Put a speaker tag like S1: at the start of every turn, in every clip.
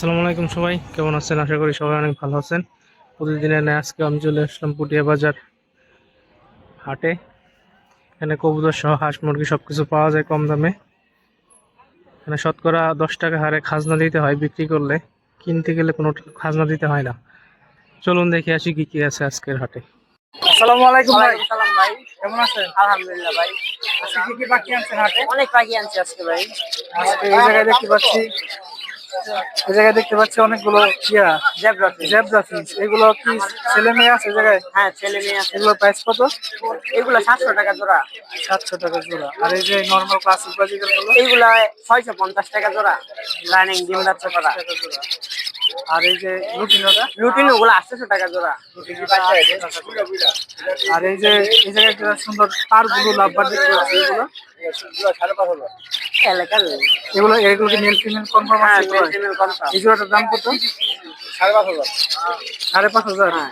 S1: আসসালামু আলাইকুম সবাই কেমন আছেন? আশা করি সবাই অনেক ভালো আছেন। প্রতিদিনের ন্যায় আজকে আমি চলে আসলাম পুটিয়া বাজার হাটে। এখানে কবুতর সহ হাঁস মুরগি সব কিছু পাওয়া যায় কম দামে। এখানে শতকরা দশ টাকা হারে খাজনা দিতে হয় বিক্রি করলে। কিনতে গেলে কোনো খাজনা দিতে হয় না। চলুন দেখে আসি কি কি আছে আজকের হাটে। আসসালামু আলাইকুম ভাই।
S2: সালাম ভাই।
S1: কেমন আছেন?
S2: আলহামদুলিল্লাহ ভাই।
S1: আজকে কি কি বাকি আনছেন হাটে?
S2: অনেক পাখি আনছি আজকে ভাই।
S1: আজকে এই জায়গায় দেখতে পাচ্ছি এই জায়গায় দেখতে পাচ্ছি অনেকগুলো ইয়া
S2: জেব্রা ফিশ।
S1: জেব্রা ফিশ এগুলো কি ছেলে মেয়ে আছে জায়গায়?
S2: হ্যাঁ ছেলে মেয়ে আছে।
S1: এগুলো প্রাইস কত?
S2: এগুলো সাতশো টাকা জোড়া।
S1: সাতশো টাকা জোড়া। আর এই যে নর্মাল ক্লাসিক
S2: বাজিকারগুলো? ছয়শো পঞ্চাশ টাকা জোড়া। রানিং ডিম যাচ্ছে করা
S1: আর এই যে রুটিনটা
S2: রুটিন ওগুলো আটশোশো টাকা জোড়া।
S1: আর এই যে এই জায়গায় একটা সুন্দর তারগুলো লাভবার দেখতে পাচ্ছি এগুলো।
S2: এলাকার
S1: এগুলো এগুলো কি মেল ফিমেল কনফার্ম
S2: হ্যাঁ
S1: আছে এই জোড়াটার দাম কত?
S2: সাড়ে পাঁচ হাজার।
S1: সাড়ে পাঁচ হাজার
S2: হ্যাঁ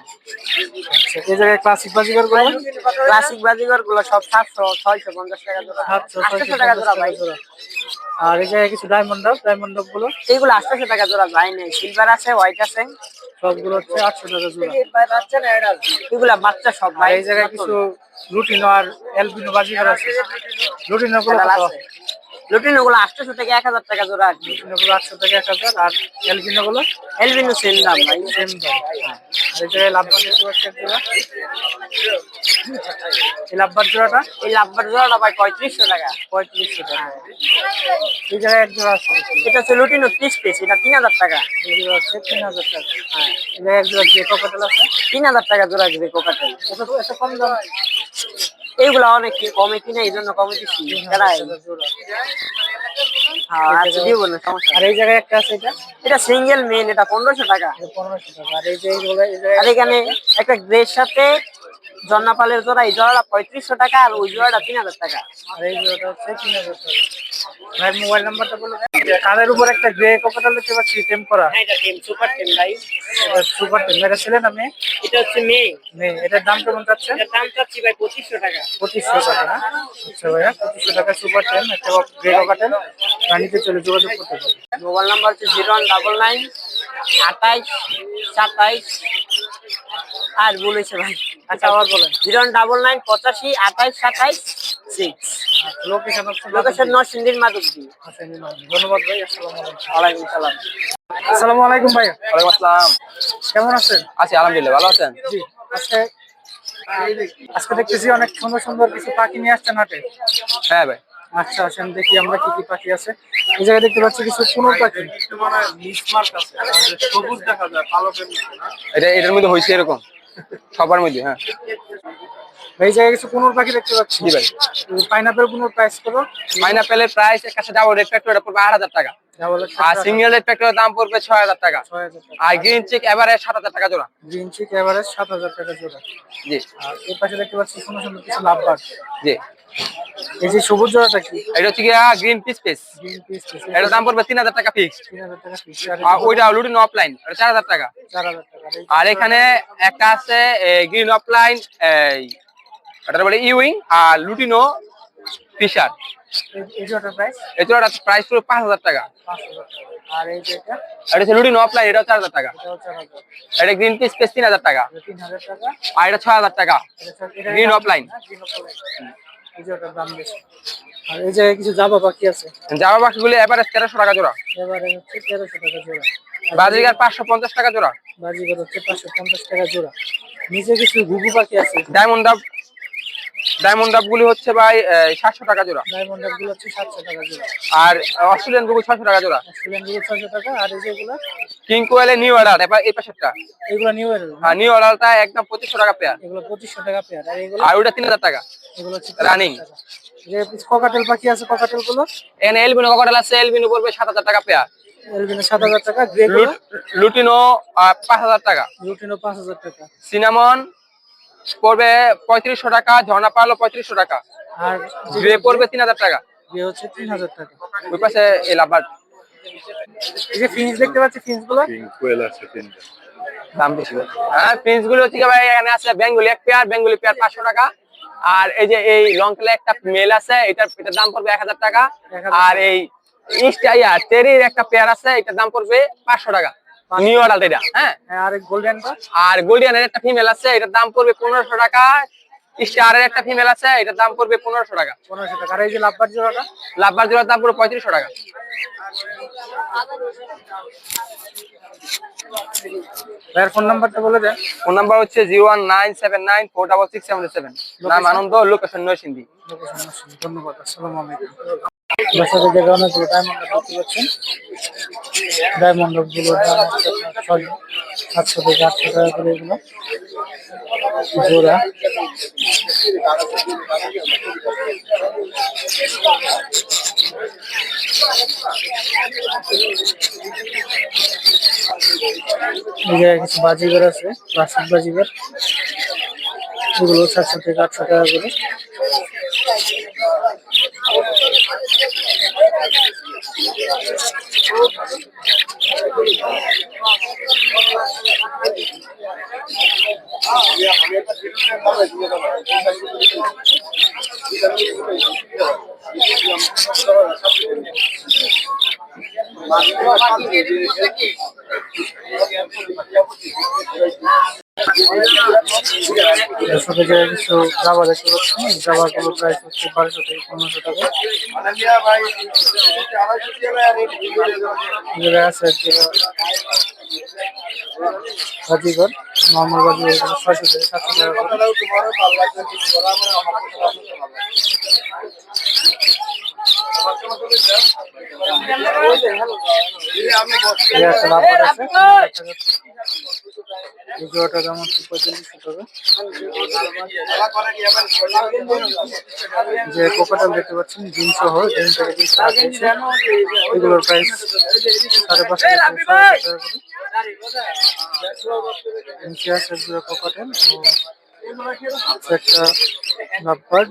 S1: এই জায়গায় ক্লাসিক বাজিকারগুলো?
S2: ক্লাসিক বাজিগরগুলো সব সাতশো ছয়শো পঞ্চাশ টাকা জোড়া।
S1: সাতশো
S2: টাকা জোড়া ভাই।
S1: আর এই জায়গায় কিছু ডায়মন্ড ডায়মন্ডগুলো।
S2: এইগুলো আটশোশো টাকা জোড়া ভাই নেই। সিলভার আছে হোয়াইট আছে।
S1: সবগুলো হচ্ছে আটশো টাকা জোড়া।
S2: এগুলা বাচ্চা সব
S1: আর
S2: ভাই।
S1: এই জায়গায় কিছু রুটিনো আর এলবিনো বাজিকার আছে। রুটিনো গুলো কত?
S2: লুটিন ওগুলো আটশোশো থেকে এক হাজার টাকা জোড়া আর কি
S1: রুটিনো গুলো আটশো থেকে এক হাজার আর এলবিনো গুলো?
S2: এলবিনো সেম দাম ভাই।
S1: সেম দাম আর এই জায়গায় লাভবার দেখতে পাচ্ছি এক জোড়া এই লাভবার জোড়াটা?
S2: এই লাভবার জোড়াটা ভাই পঁয়ত্রিশশো টাকা।
S1: পঁয়ত্রিশশো টাকা। এই জায়গায় এক জোড়া আছে।
S2: এটা হচ্ছে লুটিনো ত্রিশ পিস এটা তিন হাজার টাকা।
S1: এই জোড়া হচ্ছে তিন হাজার টাকা। হ্যাঁ। এই জায়গায় এক জোড়া যে কপাটেল আছে।
S2: তিন হাজার টাকা জোড়া কোকাটেল
S1: এত কম দাম।
S2: এইগুলো অনেক কমে কিনে এই জন্য কমে দিচ্ছি
S1: জোড়া আর এই জায়গায় একটা আছে এটা?
S2: এটা সিঙ্গেল মেন এটা পনেরোশো টাকা।
S1: পনেরোশো টাকা। আর এই যে
S2: আর এখানে একটা গ্রের সাথে জন্নাপালের জোড়া এই জোড়াটা পঁয়ত্রিশশো টাকা আর ওই জোড়াটা তিন হাজার টাকা।
S1: আর এই জোড়াটা হচ্ছে তিন হাজার টাকা। ভাই মোবাইল নাম্বারটা বলে কানের উপর একটা গ্রে কপাটাল দেখতে পাচ্ছি টেম করা।
S2: হ্যাঁ এটা সুপার টেন ভাই।
S1: এটা সুপার টেম এটা ছিলেন আমি
S2: এটা হচ্ছে মেয়ে।
S1: নেই এটার দাম কেমন চাচ্ছে?
S2: এটার দাম চাচ্ছি ভাই পঁচিশশো টাকা।
S1: পঁচিশশো টাকা আচ্ছা ভাইয়া পঁচিশশো টাকা সুপার টেন একটা গ্রে কপাটেল রানিতে চলে যোগাযোগ করতে পারবে
S2: মোবাইল নাম্বার হচ্ছে জিরো ওয়ান ডাবল নাইন আঠাইশ সাতাইশ। আর বলেছে ভাই।
S1: আচ্ছা আবার বলেন।
S2: জিরো ওয়ান ডাবল নাইন পঁচাশি আঠাইশ সাতাইশ সিক্স।
S1: লোকেশন হচ্ছে
S2: লোকেশন নরসিংদীর মাধবদী।
S1: আচ্ছা, ধন্যবাদ ভাই আসসালামু আলাইকুম।
S2: সালাম।
S1: আসসালামু আলাইকুম ভাই।
S3: ওয়ালাইকুম আসসালাম।
S1: কেমন আছেন?
S3: আছি আলহামদুলিল্লাহ ভালো আছেন?
S1: জি আজকে আজকে দেখতেছি অনেক সুন্দর সুন্দর কিছু পাখি নিয়ে আসছেন হাটে।
S3: হ্যাঁ ভাই।
S1: আচ্ছা আসেন দেখি আমরা কি কি পাখি আছে। এই জায়গায় দেখতে পাচ্ছি কিছু পুনর পাখি। সবুজ দেখা যায় কালো
S3: এটা এটার মধ্যে হয়েছে এরকম। সবার মধ্যে হ্যাঁ।
S1: এই জায়গায় কিছু পুনর পাখি দেখতে পাচ্ছি।
S3: জি ভাই।
S1: পাইনাপেল পুনর প্রাইস কত
S3: পাইনাপেলের প্রাইস এর কাছে ডাবল রেড ফ্যাক্টর পড়বে আট হাজার টাকা। আর সিঙ্গেল রেড ফ্যাক্টরের দাম পড়বে ছয় হাজার টাকা। আর গ্রিন চিক এভারেজ সাত হাজার টাকা জোড়া।
S1: গ্রিন চিক এভারেজ সাত হাজার টাকা জোড়া।
S3: জি।
S1: আর এর পাশে দেখতে পাচ্ছি সুন্দর সুন্দর কিছু লাভবার
S3: জি।
S1: এই যে সবুজ জোড়াটা কি?
S3: এটা হচ্ছে গিয়া green piece piece
S1: green piece
S3: এটার দাম পড়বে তিন হাজার টাকা ফিক্সড
S1: তিন হাজার টাকা পিস
S3: আর ওইটা লুটিন অফলাইন এটা চার হাজার টাকা।
S1: চার হাজার টাকা। আর
S3: এখানে একটা আছে গ্রিন অফলাইন এটা বলে ইউইং আর লুটিনো ফিশার
S1: এই- এই জোড়াটার প্রাইস
S3: এই পাঁচ হাজার টাকা।
S1: আর এটা?
S3: এটা হচ্ছে লুটিনো অফলাইন এটাও চার হাজার টাকা। এটা গ্রিন পিস পিস তিন হাজার টাকা। আর এটা ছয় হাজার টাকা।
S1: এই যে ওটার দাম বেশি। আর এই জায়গায় কিছু জাবা পাখি আছে।
S3: জামা পাখিগুলো এভারেজ তেরোশো টাকা জোড়া।
S1: এবারে হচ্ছে তেরোশো টাকা জোড়া।
S3: বাজিকার পাঁচশো পঞ্চাশ টাকা জোড়া।
S1: বাজিকার হচ্ছে পাঁচশো পঞ্চাশ টাকা জোড়া। নিচে কিছু ঘুঘু পাখি আছে।
S3: ডায়মন্ড ডায়মন্ড ডাব গুলি হচ্ছে ভাই সাতশো টাকা জোড়া।
S1: ডায়মন্ড হচ্ছে সাতশো টাকা জোড়া।
S3: আর অস্ট্রেলিয়ান ছয়শো টাকা জোড়া।
S1: অস্ট্রেলিয়ান ছয়শো টাকা আর এই যেগুলো?
S3: কিং কোয়েলে নিউ অর্ডার এবার এই পাশেরটা।
S1: এগুলো নিউ এর
S3: আর নিউ অর্ডারটা একদম পঁচিশশো টাকা পেয়ার
S1: এগুলো পঁচিশশো টাকা পেয়ার আর এগুলো?
S3: আর ওইটা তিন হাজার টাকা।
S1: এগুলো হচ্ছে
S3: Running।
S1: 3000 টাকা। যে ককাটেল পাখি আছে ককাটেলগুলো
S3: এখানে এলবিনো ককটেল আছে এলবিনো পড়বে সাত হাজার টাকা পেয়ার
S1: এলবিনো সাত হাজার টাকা গ্রে গুলো?
S3: লুটিনো পাঁচ হাজার টাকা।
S1: রুটিনো পাঁচ হাজার টাকা।
S3: সিনামন পড়বে পঁয়ত্রিশশো টাকা ঝর্ণা পালো পঁয়ত্রিশশো টাকা।
S1: আর
S3: গ্রে পড়বে তিন হাজার টাকা।
S1: গ্রে হচ্ছে তিন হাজার টাকা।
S3: ওই পাশে এই লাভার
S1: এই যে দেখতে পাচ্ছি গুলো
S4: কোয়েল আছে তিনটা।
S3: দাম বেশি হ্যাঁ গুলো হচ্ছে ভাই এখানে আছে বেঙ্গলি এক পেয়ার বেঙ্গলি পেয়ার পাঁচশো টাকা। আর এই যে এই লং টেলে একটা মেল আছে এটার এটার দাম পড়বে এক হাজার টাকা। আর এই চেরির একটা পেয়ার আছে এটার দাম পড়বে পাঁচশো টাকা। নিউ এটা। হ্যাঁ?
S1: হ্যাঁ আর গোল্ডেনটা
S3: আর গোল্ডিয়ানের একটা ফিমেল আছে এটার দাম পড়বে পনেরোশো টাকা। স্টারের একটা ফিমেল আছে এটার দাম পড়বে পনেরোশো টাকা।
S1: পনেরোশো টাকা। আর এই যে লাভবার জোড়াটা
S3: লাভবার জোড়ার দাম পড়বে পঁয়ত্রিশশো টাকা।
S1: ভাইয়ের ফোন নাম্বারটা বলে দেন।
S3: ফোন নাম্বার হচ্ছে zero one nine seven nine four double six seven seven নাম আনন্দ লোকেশন নয়সিন্দি
S1: ধন্যবাদ আসসালামু আলাইকুম। দর্শকের জায়গায় অনেকগুলো ডায়মন্ড দেখতে পাচ্ছেন ডায়মন্ড ছয় সাতশো থেকে আটশো টাকা করে এগুলো জোড়া। কিছু বাজিগার আছে, প্লাস্টিক বাজিগার। এগুলো সাতশো থেকে আটশো টাকা করে। দর্শকের জায়গায় কিছু জাবা দেখতে পাচ্ছেন জাবাগুলো প্রাইস হচ্ছে বারোশো থেকে পনেরোশো টাকা আছে বাজিগর নর্মাল এগুলো ছয়শো থেকে সাতশো টাকা জোড়াটার দাম হচ্ছে পঁয়তাল্লিশশো টাকা যে কোকাটাল দেখতে পাচ্ছেন ডিম সহ ডিম থেকে এগুলোর প্রাইস সাড়ে পাঁচশো টাকা কোকাটেল একটা লাভবার্ড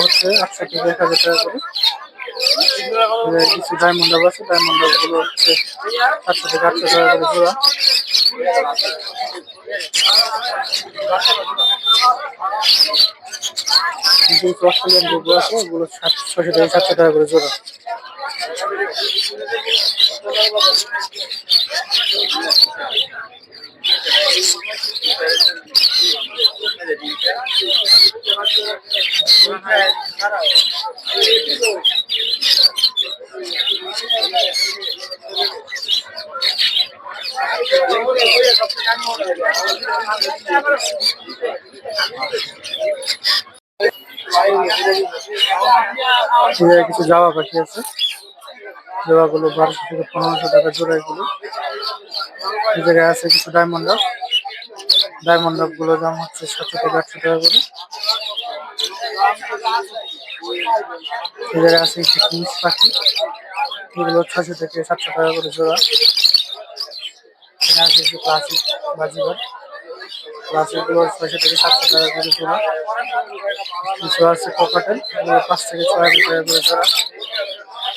S1: হচ্ছে আটশো থেকে এক হাজার টাকা করে। কিছু ডায়মন্ড আছে ডায়মন্ড হচ্ছে সাতশো থেকে আটশো টাকা করে জোড়া ডুবো আছে সাতশো টাকা করে জোড়া। কিছু জামা পাখি আছে। জামাগুলো বারোশো থেকে পনেরোশো টাকা জোড়া এগুলো। এই জায়গায় আছে কিছু ডায়মন্ড ডাব ডায়মন্ড ডাবগুলো দাম হচ্ছে সাতশো থেকে আটশো টাকা করে। এই জায়গায় আছে কিছু কিংস পাখি। এগুলো ছশো থেকে সাতশো টাকা করে জোড়া। এখানে আছে কিছু ক্লাসিক বাজিঘর ক্লাসিকগুলো ছয়শো থেকে সাতশো টাকা করে জোড়া। কিছু আছে কোকাটেল এগুলো পাঁচ থেকে ছয় হাজার টাকা করে জোড়া।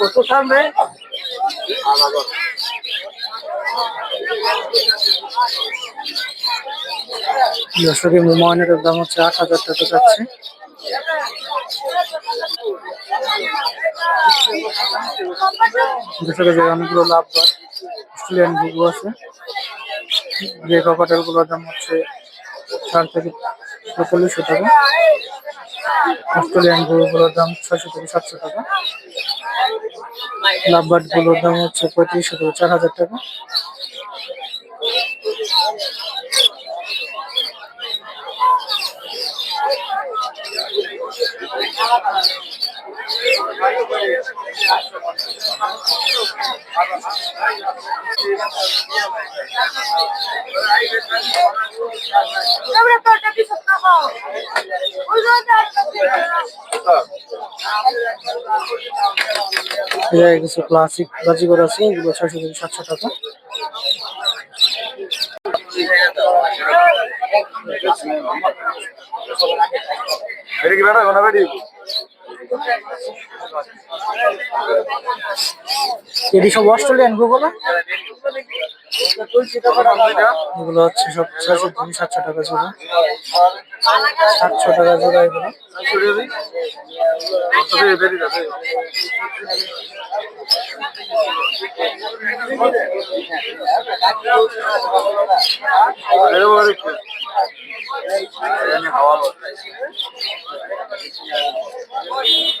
S1: কত সামনে দর্শকের মোমায়নের দাম হচ্ছে আট হাজার টাকা যাচ্ছে দুশো কেজি অনেকগুলো লাভ বার অস্ট্রেলিয়ান ঘুঘু আছে। যে ককাটেলগুলোর দাম হচ্ছে ষাট থেকে চল্লিশশো টাকা। অস্ট্রেলিয়ান ঘুঘুগুলোর দাম ছয়শো থেকে সাতশো টাকা। লাভবার্ডগুলোর দাম হচ্ছে পঁয়ত্রিশশো থেকে চার হাজার টাকা।
S2: Dobra, to taki spotkał. Oglądaj
S1: এর কিছু ক্লাসিক বাজিগর আছে এগুলো ছয়শো থেকে সাতশো টাকা এটি সব অস্ট্রেলিয়ান গুগল? এগুলো হচ্ছে সব ছয়শো থেকে সাতশো টাকা জোড়া। সাতশো টাকা জোড়া এগুলো।
S5: Gracias.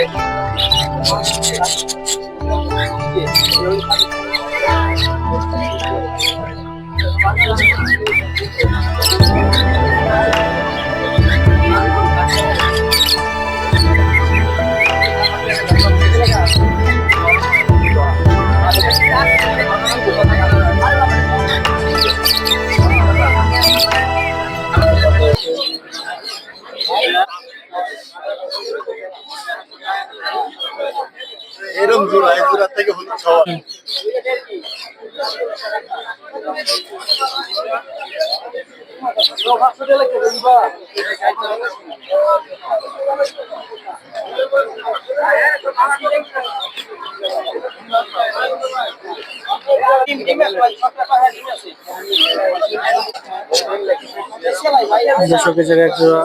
S5: এরকম থেকে হলুদ খাওয়া
S1: দেড়শো কেজির এক জোড়া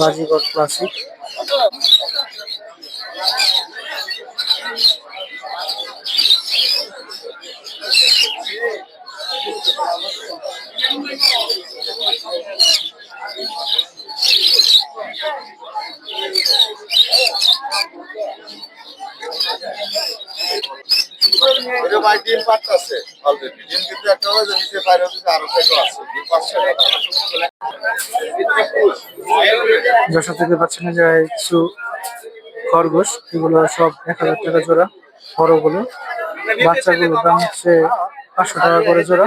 S1: বাজিগর ক্লাসিক
S5: ডিম কিন্তু একটা নিচে বাইরে আরও আছে।
S1: যশোর থেকে পাচ্ছেন যে কিছু খরগোশ, এগুলো সব এক হাজার টাকা জোড়া, বড়গুলো। বাচ্চাগুলোর দাম হচ্ছে পাঁচশো টাকা করে জোড়া।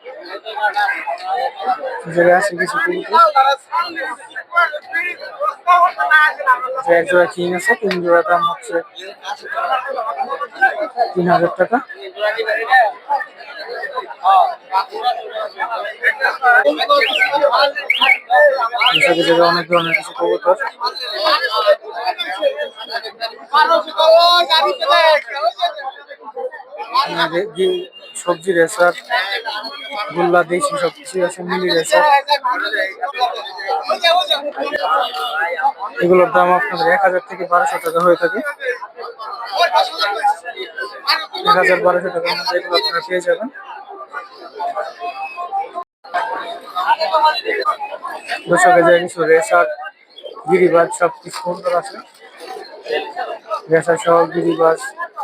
S1: এই আছে কিছু এক জোড়া কিং আছে তিন জোড়া দাম হচ্ছে তিন হাজার টাকা অনেক ধরনের কিছু কবুতর মানে যে- সবজি রেসার গোল্লা দেশি সব কিছু আছে মিলি রেসার এগুলোর দাম আপনাদের এক হাজার থেকে বারোশো টাকা হয়ে থাকে। এক হাজার বারোশো টাকার মধ্যে এগুলো আপনারা পেয়ে যাবেন। দর্শকের জায়গায় কিছু রেসার গিরিবাজ সব কিছু সুন্দর আছে। রেসার সহ গিরিবাজ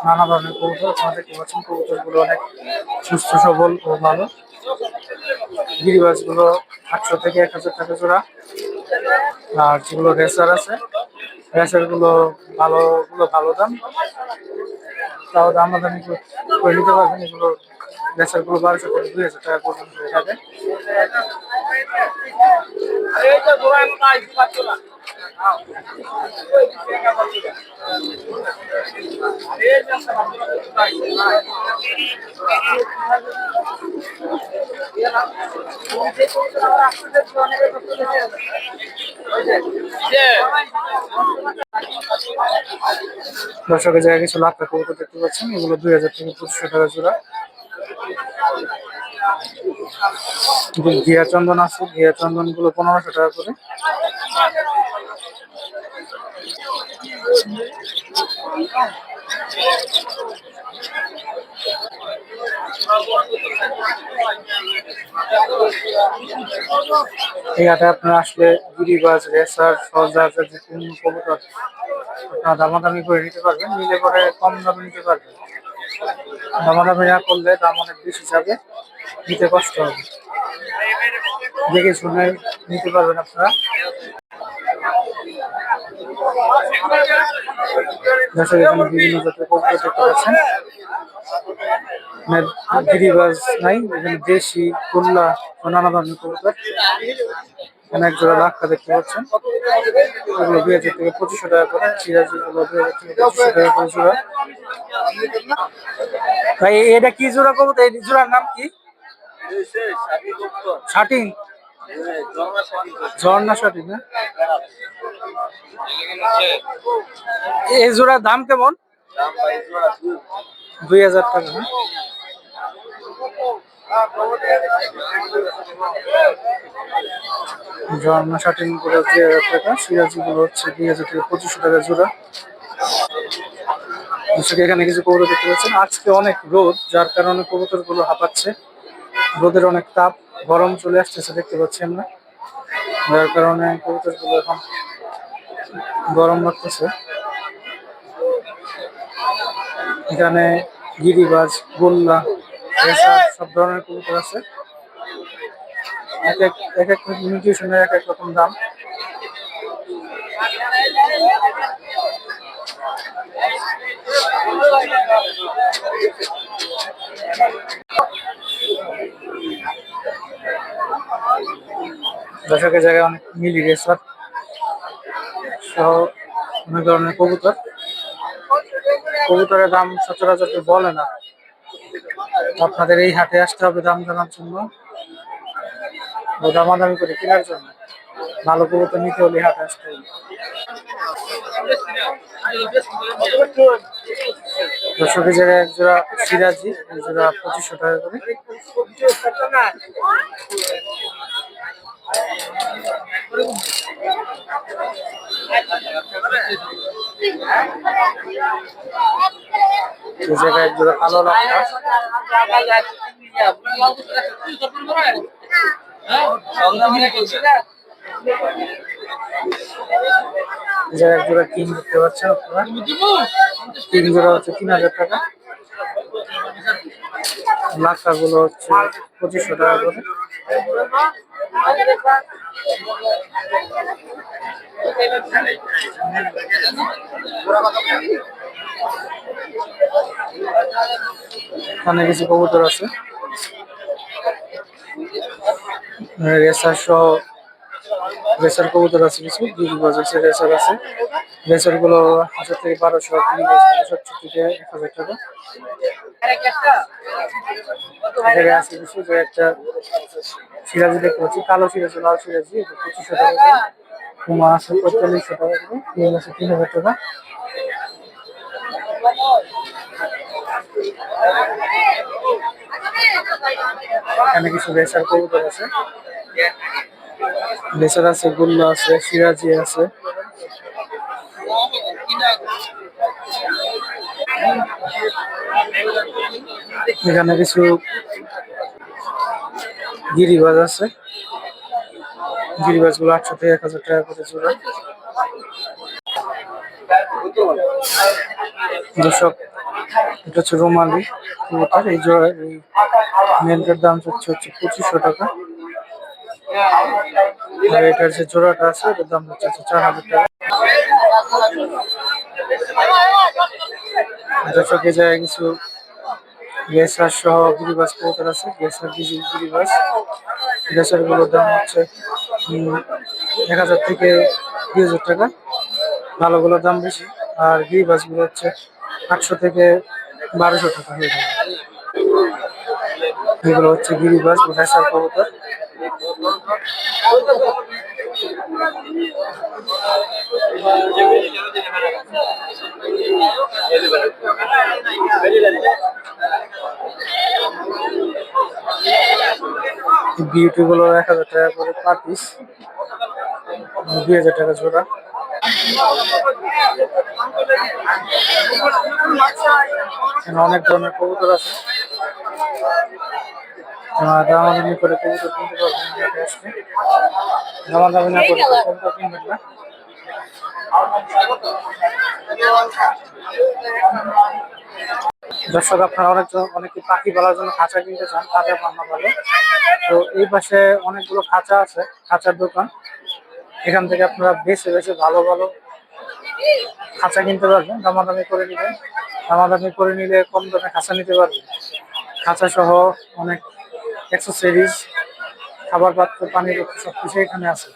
S1: নানা ধরনের কবুতর আপনারা দেখতে পাচ্ছেন কবুতরগুলো অনেক সুস্থ, সবল ও ভালো। গিরিবাজগুলো আটশো থেকে এক হাজার টাকা জোড়া। আর যেগুলো রেসার আছে রেসারগুলো ভালো দাম। তাও দাম দামি করে নিতে পারবেন এগুলো রেসারগুলো বারোশো থেকে দুই হাজার টাকা পর্যন্ত হয়ে থাকে দর্শকের জায়গায় কিছু লাখ টাকা দেখতে পাচ্ছেন, এগুলো দুই হাজার থেকে পঁচিশশো টাকা জোড়া। ঘিয়া চন্দন আছে ঘিয়া চন্দনগুলো পনেরোশো টাকা করে। এই হাটে আপনারা আসলে গিরিবাজ রেসার সহজাত যে কোনো কবুতর আপনারা দামাদামি করে নিতে পারবেন, নিলে পরে কম দামে নিতে পারবেন। দামাদামি না করলে দাম অনেক বেশি যাবে, নিতে কষ্ট হবে। দেখে শুনে নিতে পারবেন আপনারা। দর্শক এখানে বিভিন্ন জাতের কবুতর দেখতে পাচ্ছেন। গিরিবাজ নাই এখানে দেশি ও নানা ধরনের কবুতর। এখানে এক জোড়া লাক্ষা দেখতে পাচ্ছেন। এগুলো দুই হাজার থেকে পঁচিশশো টাকা করে সিরাজি গুলো দুই হাজার থেকে পঁচিশশো টাকা করে জোড়া। ভাই এটা কি জোড়া কবুতর? এই জোড়ার নাম কি? শাটিং ঝর্ণা শাটিং না? এই জোড়ার দাম কেমন? দুই হাজার টাকা হ্যাঁ। হাজার টাকা, পঁচিশশো টাকা জোড়া। এখানে কিছু কবুতর দেখতে পাচ্ছেন। আজকে অনেক রোদ, যার কারণে কবুতরগুলো হাঁপাচ্ছে। রোদের অনেক তাপ, গরম চলে আসতেছে, দেখতে পাচ্ছি আমরা যার কারণে কবুতরগুলো এখন গরম লাগতেছে। এখানে গিরিবাজ, গোল্লা সব ধরনের কবুতর আছে। এক এক এক এক এক রকম দাম। দর্শকের জায়গায় অনেক মিলি রেসার সহ অনেক ধরনের কবুতর। কবুতরের দাম সচরাচর বলে না। আপনাদের এই হাটে আসতে হবে দাম জানার জন্য। দামাদামি করে কেনার জন্য। ভালো কবুতর নিতে হলে হাটে আসতে হবে। দর্শকের সিরাজি পঁচিশশো টাকা করে। জায়গায় এক জোড়া কালো লাখা জায়গায় এক জোড়া কিং দেখতে পাচ্ছেন আপনারা। তিন জোড়া হচ্ছে তিন হাজার টাকা। লাখা গুলো হচ্ছে পঁচিশশো টাকা করে। কিছু কবুতর আছে। রেসার সহ রেসার কবুতর আছে কিছু গিরিবাজ আছে, রেসার আছে। রেসারগুলো হাজার থেকে বারোশো সত্তর থেকে এক একটা লাল সিরাজি হাজার টাকা। এখানে কিছু রেসার কবুতর আছে। রেসার আছে, গুল্লা আছে, সিরাজি আছে। এখানে কিছু গিরিবাজ আছে। গিরিবাজগুলো আটশো থেকে এক হাজার টাকা করে জোড়া। দর্শক, এটা হচ্ছে রোমালি এই জোড়া এই দাম হচ্ছে হচ্ছে পঁচিশশো টাকা। আর এটার যে জোড়াটা আছে, এটার দাম হচ্ছে চার হাজার টাকা। দর্শক এই জায়গায় কিছু গ্যাসার সহ গিরিবাস কবুতর আছে। গ্যাসার গিরিবাস গ্যাসারগুলোর দাম হচ্ছে এক হাজার থেকে দুই হাজার টাকা। ভালোগুলোর দাম বেশি। আর গিরিবাসগুলো হচ্ছে আটশো থেকে বারোশো টাকা হয়ে যাবে এগুলো হচ্ছে গিরিবাস গ্যাসার কবুতর। বিউটি গুলো এক হাজার টাকা করে পার পিস। দুই হাজার টাকা জোড়া। অনেক ধরনের কবুতর আছে। দামাদামি করে কবুতর কিনতে পারবেন না করে দর্শক, আপনারা অনেক অনেকে পাখি পালার জন্য খাঁচা কিনতে চান খাঁচা পান্না পালে তো এই পাশে অনেকগুলো খাঁচা আছে, খাঁচার দোকান। এখান থেকে আপনারা বেছে বেছে ভালো ভালো খাঁচা কিনতে পারবেন দামাদামি করে নেবেন দামাদামি করে নিলে কম দামে খাঁচা নিতে পারবেন। খাঁচা সহ অনেক অ্যাক্সেসরিজ খাবার পাত্র পানির সব কিছু এখানে আছে।